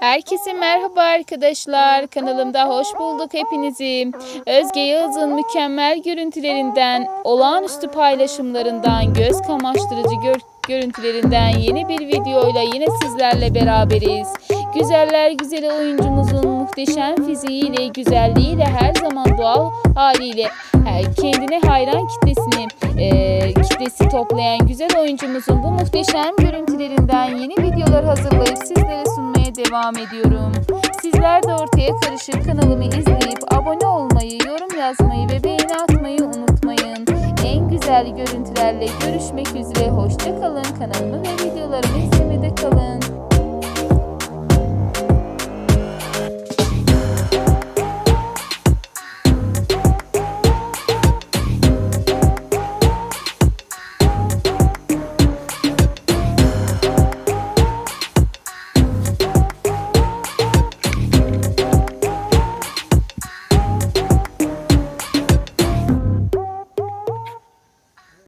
Herkese merhaba arkadaşlar. Kanalımda hoş bulduk hepinizi. Özge Yağız'ın mükemmel görüntülerinden, olağanüstü paylaşımlarından, göz kamaştırıcı gör- görüntülerinden yeni bir videoyla yine sizlerle beraberiz. Güzeller güzeli oyuncumuzun muhteşem fiziğiyle, güzelliğiyle her zaman doğal haliyle kendine hayran kitlesini e, kitlesi toplayan güzel oyuncumuzun bu muhteşem görüntülerinden yeni videolar hazırlayıp sizlere sunmaya devam ediyorum. Sizler de ortaya karışık kanalımı izleyip abone olmayı, yorum yazmayı ve beğeni atmayı unutmayın. En güzel görüntülerle görüşmek üzere. Hoşça